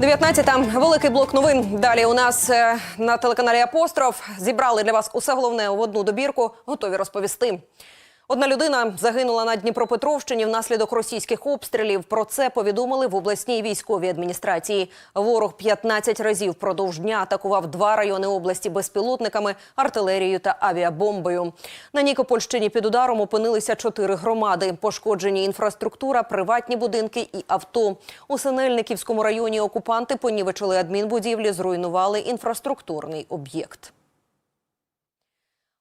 19-та. великий блок новин. Далі у нас е, на телеканалі Апостроф зібрали для вас усе головне в одну добірку. Готові розповісти. Одна людина загинула на Дніпропетровщині внаслідок російських обстрілів. Про це повідомили в обласній військовій адміністрації. Ворог 15 разів впродовж дня атакував два райони області безпілотниками, артилерією та авіабомбою. На Нікопольщині під ударом опинилися чотири громади. Пошкоджені інфраструктура, приватні будинки і авто. У Синельниківському районі окупанти понівечили адмінбудівлі, зруйнували інфраструктурний об'єкт.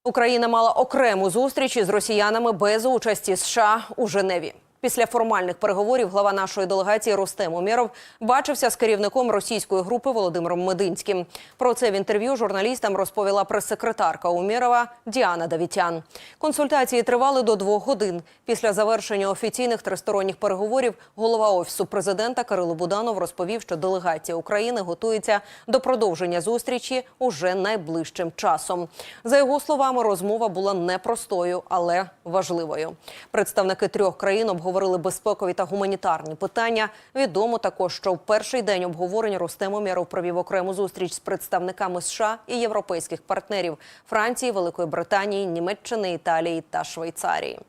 Україна мала окрему зустріч із росіянами без участі США у Женеві. Після формальних переговорів глава нашої делегації Рустем Умєров бачився з керівником російської групи Володимиром Мединським. Про це в інтерв'ю журналістам розповіла прес-секретарка Умєрова Діана Давітян. Консультації тривали до двох годин. Після завершення офіційних тристоронніх переговорів голова офісу президента Кирило Буданов розповів, що делегація України готується до продовження зустрічі уже найближчим часом. За його словами, розмова була непростою, але важливою. Представники трьох країн обговорили безпекові та гуманітарні питання. Відомо також, що в перший день обговорень Рустем Умєров провів окрему зустріч з представниками США і європейських партнерів Франції, Великої Британії, Німеччини, Італії та Швейцарії.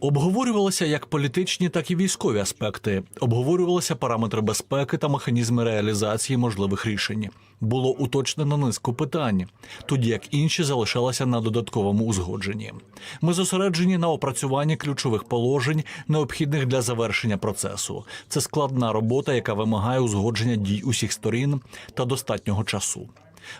Обговорювалися як політичні, так і військові аспекти. Обговорювалися параметри безпеки та механізми реалізації можливих рішень. Було уточнено низку питань, тоді як інші залишалися на додатковому узгодженні. Ми зосереджені на опрацюванні ключових положень, необхідних для завершення процесу. Це складна робота, яка вимагає узгодження дій усіх сторін та достатнього часу.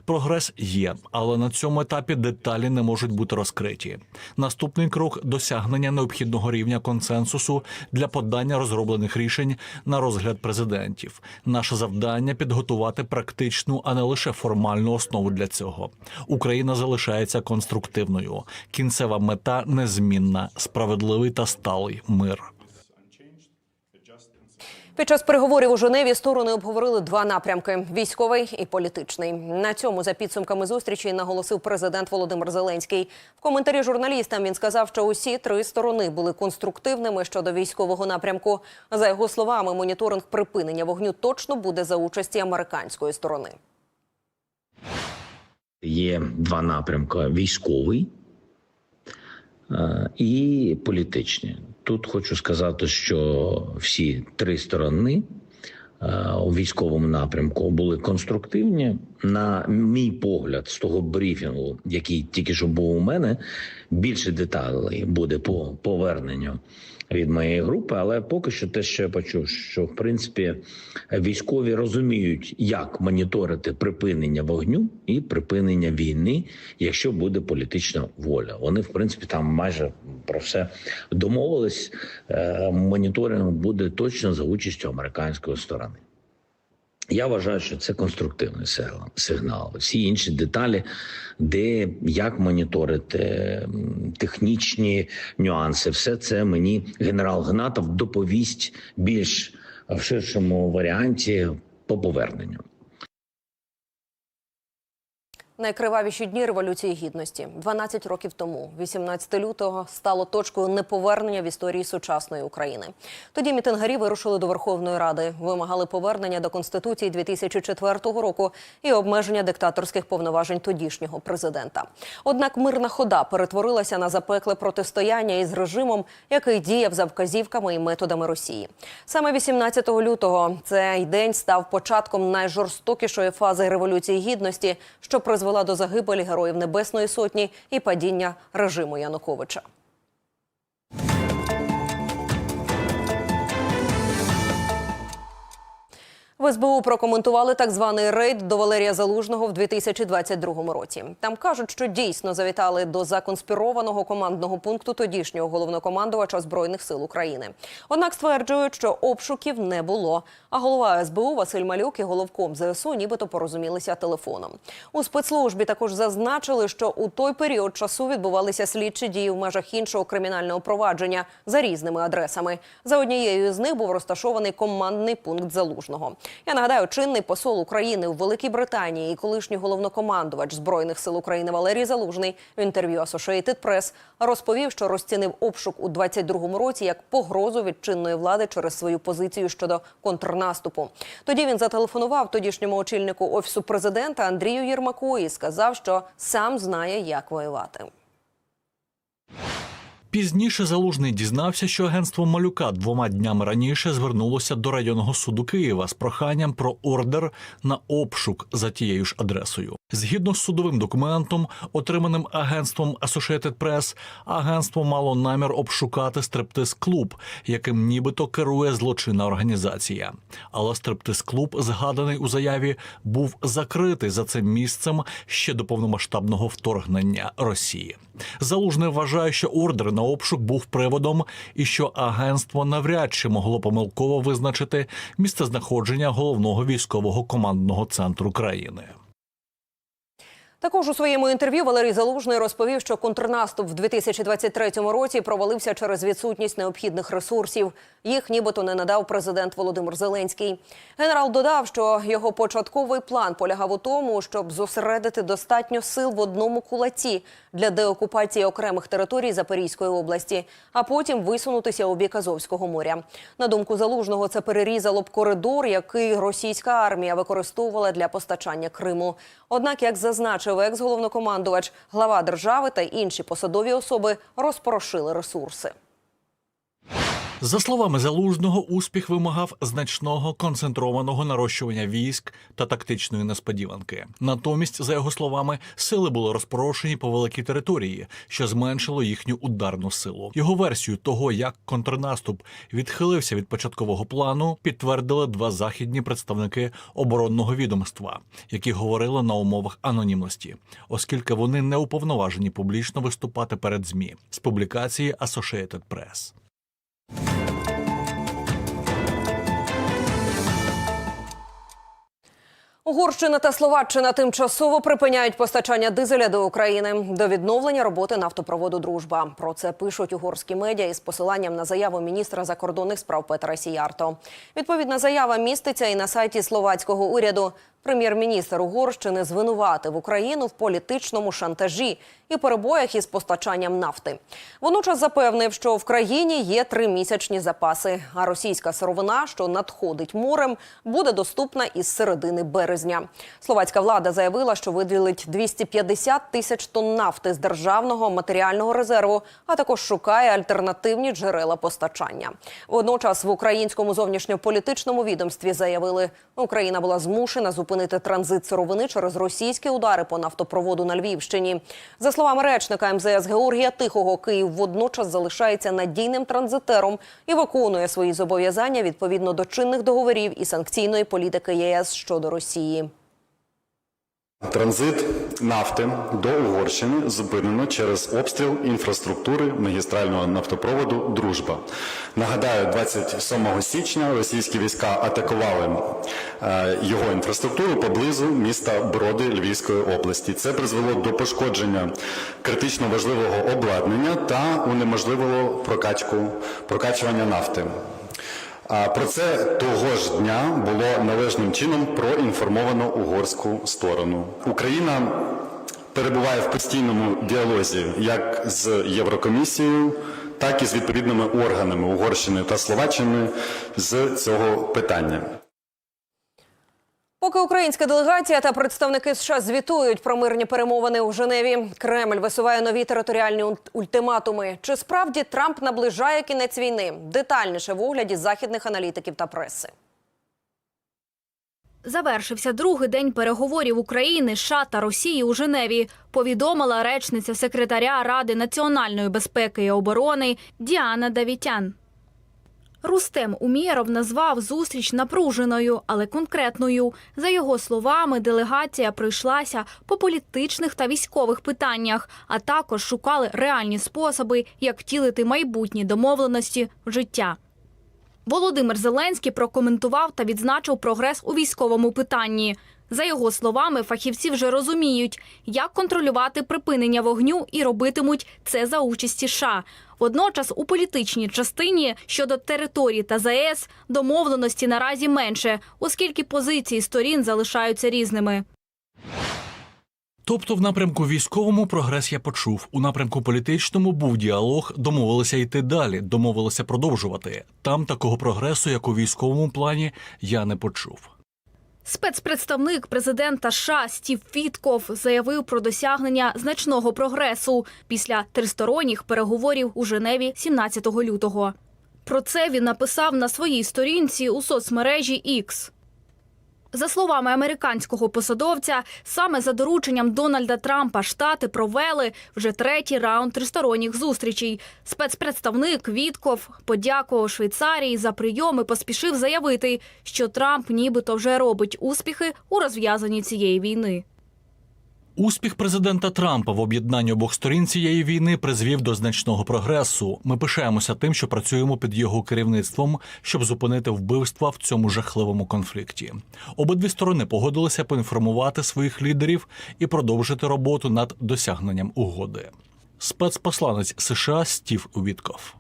Прогрес є, але на цьому етапі деталі не можуть бути розкриті. Наступний крок досягнення необхідного рівня консенсусу для подання розроблених рішень на розгляд президентів. Наше завдання підготувати практичну, а не лише формальну основу для цього. Україна залишається конструктивною. Кінцева мета незмінна, справедливий та сталий мир. Під час переговорів у Женеві сторони обговорили два напрямки: військовий і політичний. На цьому за підсумками зустрічі наголосив президент Володимир Зеленський. В коментарі журналістам він сказав, що усі три сторони були конструктивними щодо військового напрямку. За його словами, моніторинг припинення вогню точно буде за участі американської сторони. Є два напрямки: військовий е, і політичний. Тут хочу сказати, що всі три сторони е, у військовому напрямку були конструктивні. На мій погляд, з того брифінгу, який тільки що був у мене, більше деталей буде по поверненню від моєї групи. Але поки що те, що я почув, що в принципі військові розуміють, як моніторити припинення вогню і припинення війни, якщо буде політична воля. Вони, в принципі, там майже про все домовились. Е, Моніторинг буде точно за участю американської сторони. Я вважаю, що це конструктивний сигнал-. Всі інші деталі, де як моніторити технічні нюанси, все це мені генерал Гнатов доповість більш в ширшому варіанті по поверненню. Найкривавіші дні революції гідності 12 років тому, 18 лютого, стало точкою неповернення в історії сучасної України. Тоді мітингарі вирушили до Верховної Ради, вимагали повернення до конституції 2004 року і обмеження диктаторських повноважень тодішнього президента. Однак мирна хода перетворилася на запекле протистояння із режимом, який діяв за вказівками і методами Росії. Саме 18 лютого цей день став початком найжорстокішої фази революції гідності, що призвела до загибелі героїв Небесної Сотні і падіння режиму Януковича. В СБУ прокоментували так званий рейд до Валерія Залужного в 2022 році. Там кажуть, що дійсно завітали до законспірованого командного пункту тодішнього головнокомандувача збройних сил України. Однак стверджують, що обшуків не було. А голова СБУ Василь Малюк і головком ЗСУ нібито порозумілися телефоном. У спецслужбі також зазначили, що у той період часу відбувалися слідчі дії в межах іншого кримінального провадження за різними адресами. За однією з них був розташований командний пункт залужного. Я нагадаю, чинний посол України у Великій Британії і колишній головнокомандувач збройних сил України Валерій Залужний в інтерв'ю Associated Press розповів, що розцінив обшук у 22-му році як погрозу від чинної влади через свою позицію щодо контрнаступу. Тоді він зателефонував тодішньому очільнику офісу президента Андрію Єрмаку і сказав, що сам знає, як воювати. Пізніше залужний дізнався, що агентство Малюка двома днями раніше звернулося до районного суду Києва з проханням про ордер на обшук за тією ж адресою. Згідно з судовим документом, отриманим агентством Associated Press, агентство мало намір обшукати стриптиз-клуб, яким нібито керує злочинна організація. Але стриптиз-клуб, згаданий у заяві, був закритий за цим місцем ще до повномасштабного вторгнення Росії. Залужний вважає, що ордер на обшук був приводом, і що агентство навряд чи могло помилково визначити місцезнаходження головного військового командного центру країни. Також у своєму інтерв'ю Валерій Залужний розповів, що контрнаступ в 2023 році провалився через відсутність необхідних ресурсів. Їх нібито не надав президент Володимир Зеленський. Генерал додав, що його початковий план полягав у тому, щоб зосередити достатньо сил в одному кулаці для деокупації окремих територій Запорізької області, а потім висунутися у бік Азовського моря. На думку залужного, це перерізало б коридор, який російська армія використовувала для постачання Криму. Однак, як зазначив екс-головнокомандувач, глава держави та інші посадові особи розпорошили ресурси. За словами залужного, успіх вимагав значного концентрованого нарощування військ та тактичної несподіванки. Натомість, за його словами, сили були розпорошені по великій території, що зменшило їхню ударну силу. Його версію того, як контрнаступ відхилився від початкового плану, підтвердили два західні представники оборонного відомства, які говорили на умовах анонімності, оскільки вони не уповноважені публічно виступати перед змі з публікації Associated Press. Угорщина та Словаччина тимчасово припиняють постачання дизеля до України до відновлення роботи нафтопроводу Дружба. Про це пишуть угорські медіа із посиланням на заяву міністра закордонних справ Петра Сіярто. Відповідна заява міститься і на сайті словацького уряду. Прем'єр-міністр Угорщини звинуватив Україну в політичному шантажі і перебоях із постачанням нафти. Водночас запевнив, що в країні є тримісячні запаси, а російська сировина, що надходить морем, буде доступна із середини березня. Словацька влада заявила, що виділить 250 тисяч тонн нафти з державного матеріального резерву, а також шукає альтернативні джерела постачання. Водночас в українському зовнішньополітичному відомстві заявили, Україна була змушена зупинити транзит сировини через російські удари по нафтопроводу на Львівщині. За словами речника МЗС Георгія Тихого, Київ водночас залишається надійним транзитером і виконує свої зобов'язання відповідно до чинних договорів і санкційної політики ЄС щодо Росії. Транзит нафти до Угорщини зупинено через обстріл інфраструктури магістрального нафтопроводу Дружба. Нагадаю, 27 січня російські війська атакували е, його інфраструктуру поблизу міста Броди Львівської області. Це призвело до пошкодження критично важливого обладнання та унеможливило прокачку прокачування нафти. Про це того ж дня було належним чином проінформовано угорську сторону. Україна перебуває в постійному діалозі як з Єврокомісією, так і з відповідними органами Угорщини та Словаччини з цього питання. Поки українська делегація та представники США звітують про мирні перемовини у Женеві, Кремль висуває нові територіальні ульт- ультиматуми. Чи справді Трамп наближає кінець війни? Детальніше в огляді західних аналітиків та преси. Завершився другий день переговорів України, США та Росії у Женеві. Повідомила речниця секретаря Ради національної безпеки і оборони Діана Давітян. Рустем Умєров назвав зустріч напруженою, але конкретною. За його словами, делегація прийшлася по політичних та військових питаннях, а також шукали реальні способи, як втілити майбутні домовленості в життя. Володимир Зеленський прокоментував та відзначив прогрес у військовому питанні. За його словами, фахівці вже розуміють, як контролювати припинення вогню і робитимуть це за участі США. Водночас у політичній частині щодо території та ЗАЕС домовленості наразі менше, оскільки позиції сторін залишаються різними. Тобто, в напрямку військовому прогрес я почув. У напрямку політичному був діалог, домовилися йти далі, домовилися продовжувати. Там такого прогресу, як у військовому плані, я не почув. Спецпредставник президента США Стів Фітков заявив про досягнення значного прогресу після тристоронніх переговорів у Женеві 17 лютого. Про це він написав на своїй сторінці у соцмережі X. За словами американського посадовця, саме за дорученням Дональда Трампа штати провели вже третій раунд тристоронніх зустрічей. Спецпредставник Вітков подякував Швейцарії за прийом і поспішив заявити, що Трамп нібито вже робить успіхи у розв'язанні цієї війни. Успіх президента Трампа в об'єднанні обох сторін цієї війни призвів до значного прогресу. Ми пишаємося тим, що працюємо під його керівництвом, щоб зупинити вбивства в цьому жахливому конфлікті. Обидві сторони погодилися поінформувати своїх лідерів і продовжити роботу над досягненням угоди. Спецпосланець США Стів Вітков.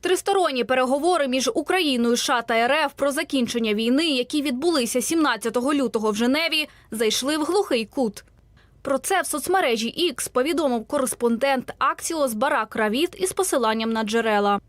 Тристоронні переговори між Україною, США та РФ про закінчення війни, які відбулися 17 лютого в Женеві, зайшли в глухий кут. Про це в соцмережі X повідомив кореспондент Аксіос Барак Равіт із посиланням на джерела.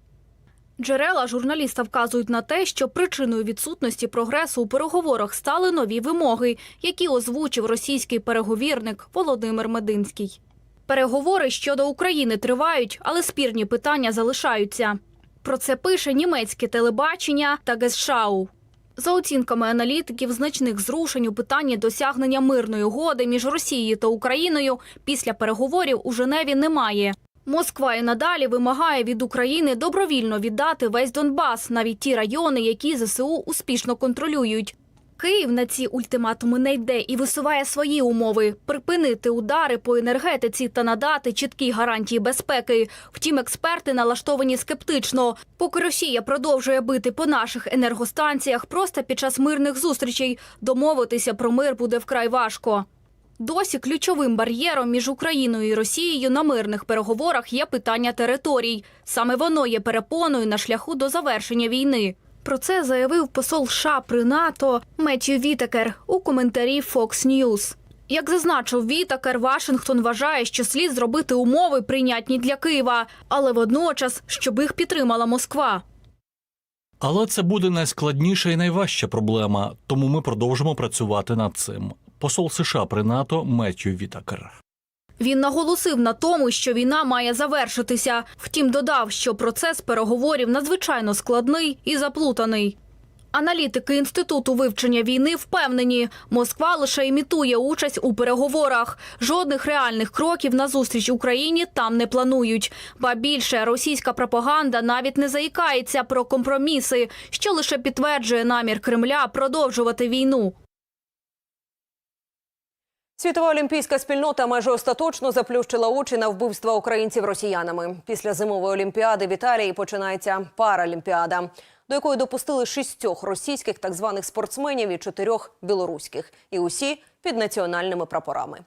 Джерела журналіста вказують на те, що причиною відсутності прогресу у переговорах стали нові вимоги, які озвучив російський переговірник Володимир Мединський. Переговори щодо України тривають, але спірні питання залишаються. Про це пише німецьке телебачення та Гесшау. За оцінками аналітиків, значних зрушень у питанні досягнення мирної угоди між Росією та Україною після переговорів у Женеві немає. Москва і надалі вимагає від України добровільно віддати весь Донбас, навіть ті райони, які ЗСУ успішно контролюють. Київ на ці ультиматуми не йде і висуває свої умови припинити удари по енергетиці та надати чіткі гарантії безпеки. Втім, експерти налаштовані скептично. Поки Росія продовжує бити по наших енергостанціях, просто під час мирних зустрічей домовитися про мир буде вкрай важко. Досі ключовим бар'єром між Україною і Росією на мирних переговорах є питання територій. Саме воно є перепоною на шляху до завершення війни. Про це заявив посол США при НАТО Меттью Вітекер у коментарі Fox News. Як зазначив Вітакер, Вашингтон вважає, що слід зробити умови прийнятні для Києва, але водночас, щоб їх підтримала Москва. Але це буде найскладніша і найважча проблема, тому ми продовжимо працювати над цим. Посол США при НАТО Меттью Вітакер. Він наголосив на тому, що війна має завершитися. Втім, додав, що процес переговорів надзвичайно складний і заплутаний. Аналітики інституту вивчення війни впевнені, Москва лише імітує участь у переговорах. Жодних реальних кроків на зустріч Україні там не планують. Ба більше російська пропаганда навіть не заїкається про компроміси, що лише підтверджує намір Кремля продовжувати війну. Світова олімпійська спільнота майже остаточно заплющила очі на вбивства українців росіянами. Після зимової олімпіади в Італії починається паралімпіада, до якої допустили шістьох російських так званих спортсменів і чотирьох білоруських, і усі під національними прапорами.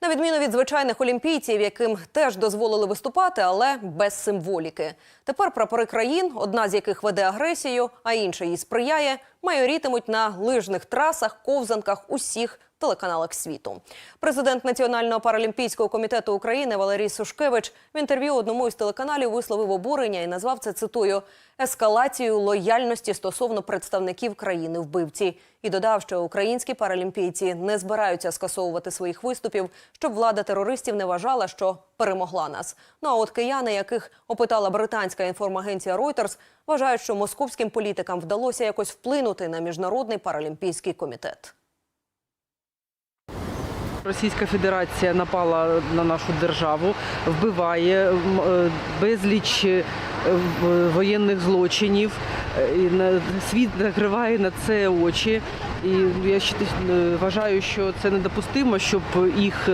На відміну від звичайних олімпійців, яким теж дозволили виступати, але без символіки. Тепер прапори країн, одна з яких веде агресію, а інша їй сприяє, майорітимуть на лижних трасах, ковзанках усіх телеканалах світу. Президент Національного паралімпійського комітету України Валерій Сушкевич в інтерв'ю одному із телеканалів висловив обурення і назвав це цитую ескалацією лояльності стосовно представників країни вбивці. І додав, що українські паралімпійці не збираються скасовувати своїх виступів, щоб влада терористів не вважала, що перемогла нас. Ну а от кияни, яких опитала британська інформагенція Reuters, вважають, що московським політикам вдалося якось вплинути на міжнародний паралімпійський комітет. Російська Федерація напала на нашу державу, вбиває е, безліч е, воєнних злочинів. Е, і на- Світ накриває на це очі. І я вважаю, що це недопустимо, щоб їх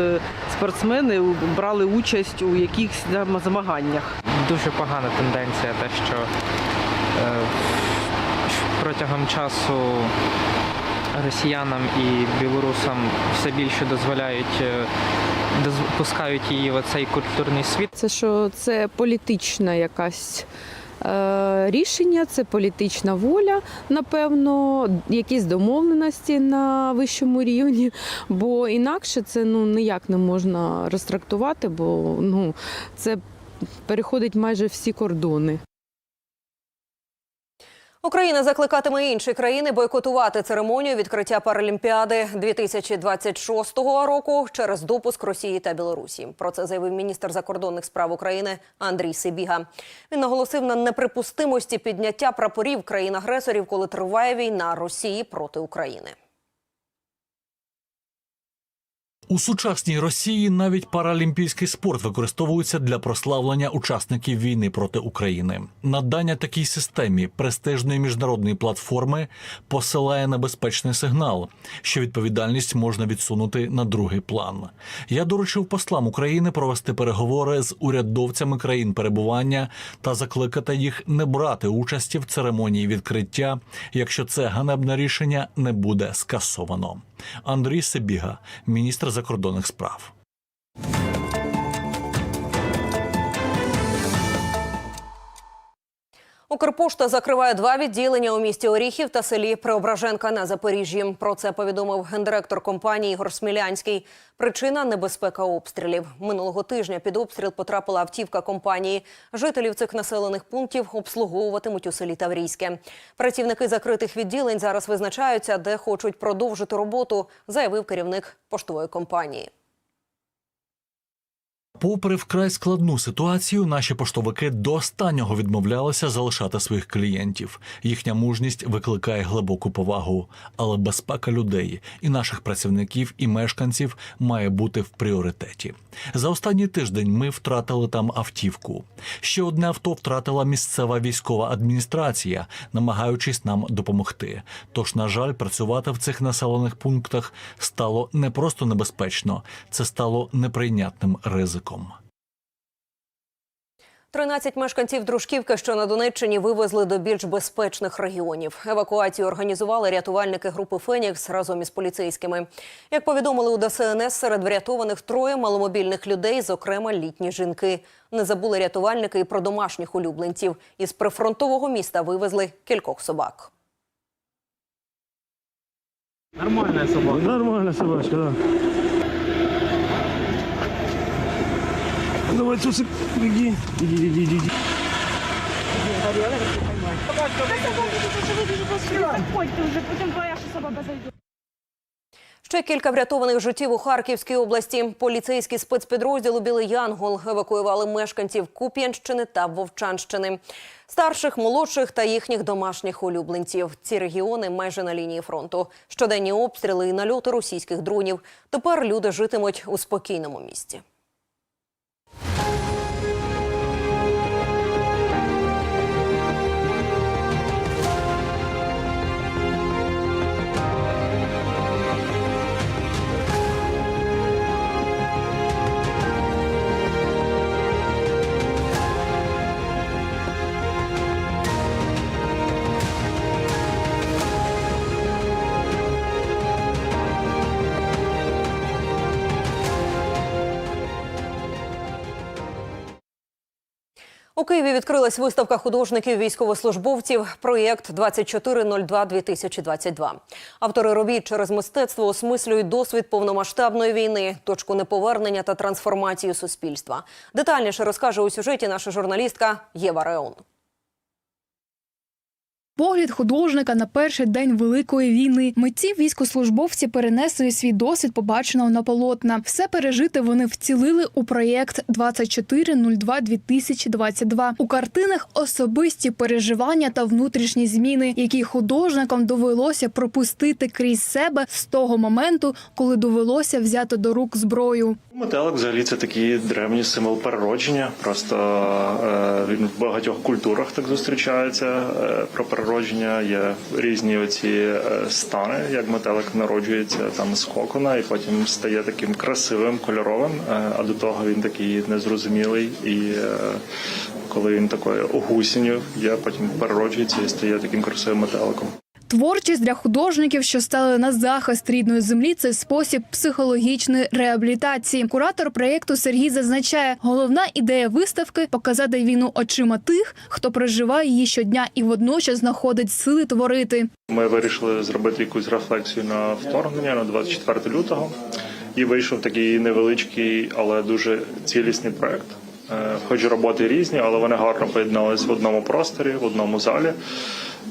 спортсмени брали участь у якихось там змаганнях. дуже погана тенденція, те, що протягом часу росіянам і білорусам все більше дозволяють, е, пускають її в цей культурний світ. Це що це політична якась. е, Рішення, це політична воля, напевно, якісь домовленості на вищому рівні, бо інакше це ну ніяк не можна розтрактувати, бо ну це переходить майже всі кордони. Україна закликатиме інші країни бойкотувати церемонію відкриття Паралімпіади 2026 року через допуск Росії та Білорусі. Про це заявив міністр закордонних справ України Андрій Сибіга. Він наголосив на неприпустимості підняття прапорів країн-агресорів, коли триває війна Росії проти України. У сучасній Росії навіть паралімпійський спорт використовується для прославлення учасників війни проти України. Надання такій системі престижної міжнародної платформи посилає небезпечний сигнал, що відповідальність можна відсунути на другий план. Я доручив послам України провести переговори з урядовцями країн перебування та закликати їх не брати участі в церемонії відкриття, якщо це ганебне рішення не буде скасовано. Андрій Себіга, міністр закордонних справ. Укрпошта закриває два відділення у місті Оріхів та селі Преображенка на Запоріжжі. Про це повідомив гендиректор компанії Ігор Смілянський. Причина небезпека обстрілів. Минулого тижня під обстріл потрапила автівка компанії. Жителів цих населених пунктів обслуговуватимуть у селі Таврійське. Працівники закритих відділень зараз визначаються, де хочуть продовжити роботу, заявив керівник поштової компанії. Попри вкрай складну ситуацію, наші поштовики до останнього відмовлялися залишати своїх клієнтів. Їхня мужність викликає глибоку повагу, але безпека людей і наших працівників і мешканців має бути в пріоритеті. За останній тиждень ми втратили там автівку. Ще одне авто втратила місцева військова адміністрація, намагаючись нам допомогти. Тож, на жаль, працювати в цих населених пунктах стало не просто небезпечно, це стало неприйнятним ризиком. 13 мешканців Дружківки, що на Донеччині, вивезли до більш безпечних регіонів. Евакуацію організували рятувальники групи Фенікс разом із поліцейськими. Як повідомили у ДСНС, серед врятованих троє маломобільних людей, зокрема літні жінки. Не забули рятувальники і про домашніх улюбленців. Із прифронтового міста вивезли кількох собак. Нормальная собачка, да. Давай, Цусик, беги. Иди, иди, иди. иди. Ще кілька врятованих життів у Харківській області. Поліцейські спецпідрозділу Білий Янгол евакуювали мешканців Куп'янщини та Вовчанщини, старших, молодших та їхніх домашніх улюбленців. Ці регіони майже на лінії фронту. Щоденні обстріли і нальоти російських дронів. Тепер люди житимуть у спокійному місті. У Києві відкрилась виставка художників військовослужбовців проєкт 2402-2022. Автори робіт через мистецтво осмислюють досвід повномасштабної війни, точку неповернення та трансформацію суспільства. Детальніше розкаже у сюжеті наша журналістка Єва Реон. Погляд художника на перший день великої війни. Митці військослужбовці перенесли свій досвід побаченого на полотна. Все пережите вони вцілили у проєкт 2402-2022. У картинах особисті переживання та внутрішні зміни, які художникам довелося пропустити крізь себе з того моменту, коли довелося взяти до рук зброю. Метелик взагалі це такий древній символ переродження. Просто е, в багатьох культурах так зустрічається. Е, про переродження є різні оці е, стани, як метелик народжується там з кокона, і потім стає таким красивим, кольоровим. Е, а до того він такий незрозумілий. І е, коли він такою гусінню, є потім перероджується і стає таким красивим метеликом. Творчість для художників, що стали на захист рідної землі, це спосіб психологічної реабілітації. Куратор проєкту Сергій зазначає, головна ідея виставки показати війну очима тих, хто проживає її щодня і водночас знаходить сили творити. Ми вирішили зробити якусь рефлексію на вторгнення на 24 лютого. І вийшов такий невеличкий, але дуже цілісний проект. Е, Хоч роботи різні, але вони гарно поєдналися в одному просторі, в одному залі.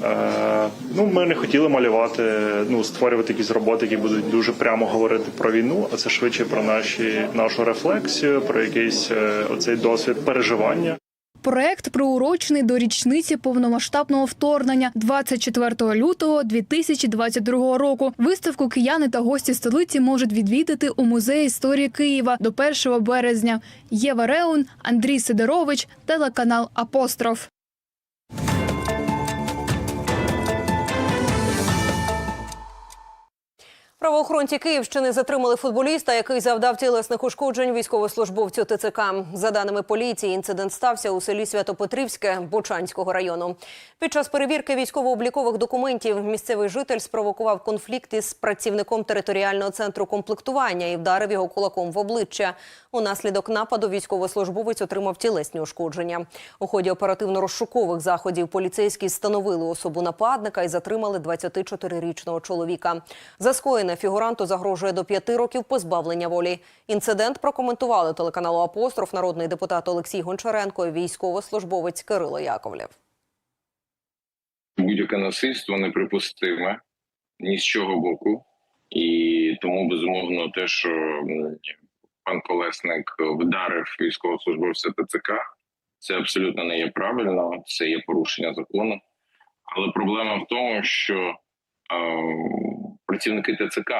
Е, Ну, ми не хотіли малювати, ну, створювати якісь роботи, які будуть дуже прямо говорити про війну, а це швидше про наші, нашу рефлексію, про якийсь е, оцей досвід переживання. Проект приурочений до річниці повномасштабного вторгнення 24 лютого 2022 року. Виставку кияни та гості столиці можуть відвідати у музеї історії Києва до 1 березня. Єва Реун, Андрій Сидорович, телеканал Апостроф. Правоохоронці Київщини затримали футболіста, який завдав тілесних ушкоджень військовослужбовцю ТЦК. За даними поліції, інцидент стався у селі Святопетрівське Бучанського району. Під час перевірки військово-облікових документів місцевий житель спровокував конфлікт із працівником територіального центру комплектування і вдарив його кулаком в обличчя. Унаслідок нападу військовослужбовець отримав тілесні ушкодження. У ході оперативно-розшукових заходів поліцейські встановили особу нападника і затримали 24-річного чоловіка. За скоєне фігуранту загрожує до п'яти років позбавлення волі. Інцидент прокоментували телеканалу Апостроф народний депутат Олексій Гончаренко і військовослужбовець Кирило Яковлєв. будь-яке насильство неприпустиме ні з чого боку, і тому безумовно те, що пан Колесник вдарив військовослужбовця ТЦК, це абсолютно не є правильно, це є порушення закону. Але проблема в тому, що е, працівники ТЦК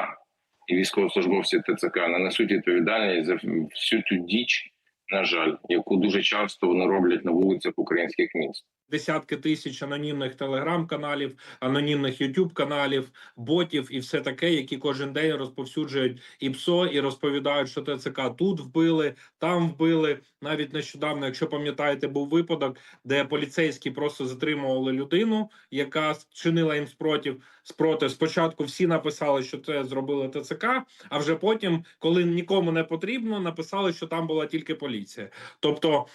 і військовослужбовці ТЦК нанесуть відповідальність за всю ту діч, на жаль, яку дуже часто вони роблять на вулицях українських міст. Десятки тисяч анонімних телеграм-каналів, анонімних ютуб каналів, ботів і все таке, які кожен день розповсюджують і ПСО, і розповідають, що ТЦК тут вбили, там вбили. Навіть нещодавно, якщо пам'ятаєте, був випадок, де поліцейські просто затримували людину, яка чинила їм спротив. Спротив спочатку всі написали, що це зробили ТЦК, а вже потім, коли нікому не потрібно, написали, що там була тільки поліція. Тобто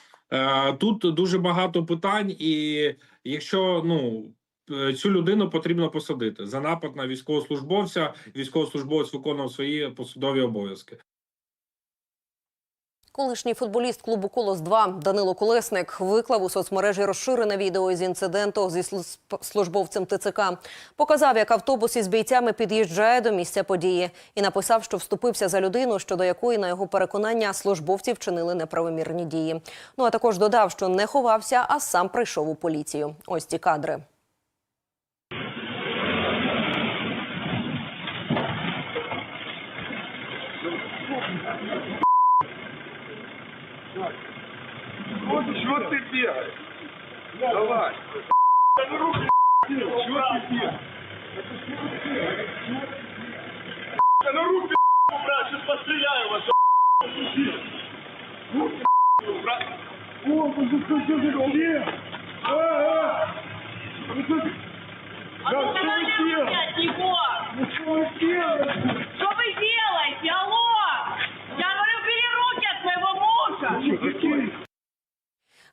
тут дуже багато питань, і якщо ну. е, Цю людину потрібно посадити за напад на військовослужбовця. Військовослужбовець виконував свої посадові обов'язки. Колишній футболіст клубу Колос 2 Данило Колесник виклав у соцмережі розширене відео з інциденту зі служб- службовцем ТЦК. Показав, як автобус із бійцями під'їжджає до місця події, і написав, що вступився за людину, щодо якої, на його переконання, службовці вчинили неправомірні дії. Ну а також додав, що не ховався, а сам прийшов у поліцію. Ось ці кадри. Чого ти бігаєш? Давай. Чого ти бігаєш? На руки, брат, сейчас постреляю вас. О, вы что делаете? А, а! Вы что А Да ну что вы останавливайся делаете? от него! Ну что вы делаете? Что вы делаете? Алло! Я говорю, бери руки от моего мужа!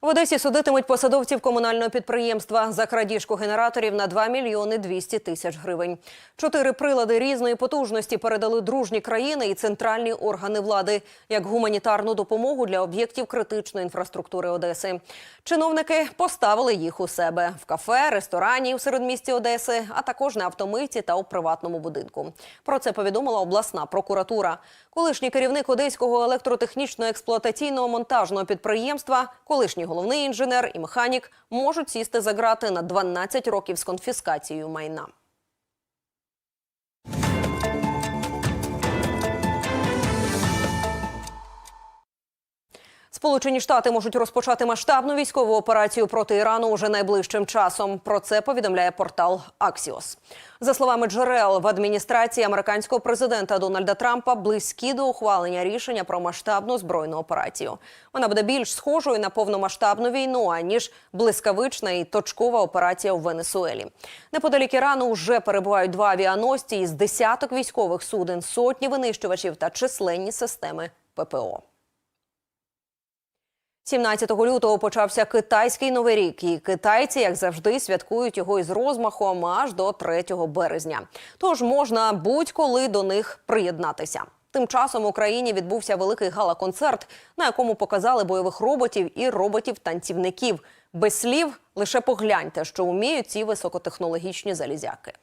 В Одесі судитимуть посадовців комунального підприємства за крадіжку генераторів на 2 мільйони 200 тисяч гривень. Чотири прилади різної потужності передали дружні країни і центральні органи влади як гуманітарну допомогу для об'єктів критичної інфраструктури Одеси. Чиновники поставили їх у себе в кафе, ресторані у середмісті Одеси, а також на автомийці та у приватному будинку. Про це повідомила обласна прокуратура. Колишній керівник одеського електротехнічного експлуатаційного монтажного підприємства, колишній головний інженер і механік можуть сісти за грати на 12 років з конфіскацією майна. Сполучені Штати можуть розпочати масштабну військову операцію проти Ірану уже найближчим часом. Про це повідомляє портал Axios. За словами джерел в адміністрації американського президента Дональда Трампа близькі до ухвалення рішення про масштабну збройну операцію. Вона буде більш схожою на повномасштабну війну аніж блискавична і точкова операція у Венесуелі. Неподалік Ірану вже перебувають два авіаносці із десяток військових суден, сотні винищувачів та численні системи ППО. 17 лютого почався китайський новий рік, і китайці, як завжди, святкують його із розмахом аж до 3 березня. Тож можна будь-коли до них приєднатися. Тим часом в Україні відбувся великий гала-концерт, на якому показали бойових роботів і роботів-танцівників. Без слів лише погляньте, що вміють ці високотехнологічні залізяки.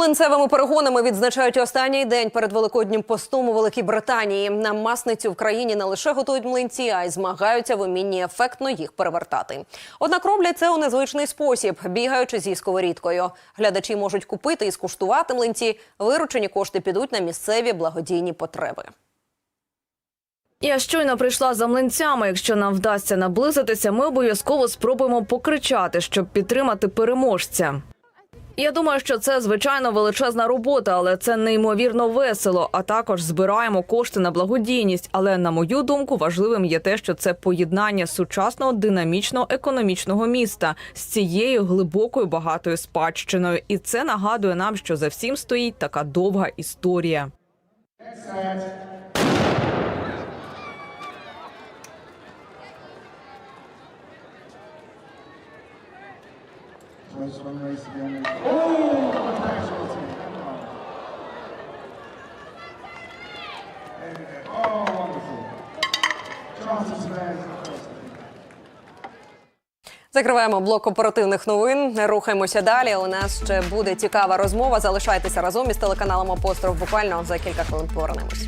Млинцевими перегонами відзначають останній день перед великоднім постом у Великій Британії. На масницю в країні не лише готують млинці, а й змагаються в умінні ефектно їх перевертати. Однак роблять це у незвичний спосіб, бігаючи зі сковорідкою. Глядачі можуть купити і скуштувати млинці. Виручені кошти підуть на місцеві благодійні потреби. Я щойно прийшла за млинцями. Якщо нам вдасться наблизитися, ми обов'язково спробуємо покричати, щоб підтримати переможця. Я думаю, що це звичайно величезна робота, але це неймовірно весело. А також збираємо кошти на благодійність. Але на мою думку, важливим є те, що це поєднання сучасного динамічного економічного міста з цією глибокою багатою спадщиною. І це нагадує нам, що за всім стоїть така довга історія. Закриваємо блок оперативних новин. Рухаємося далі. У нас ще буде цікава розмова. Залишайтеся разом із телеканалом Апостроф. Буквально за кілька хвилин повернемось.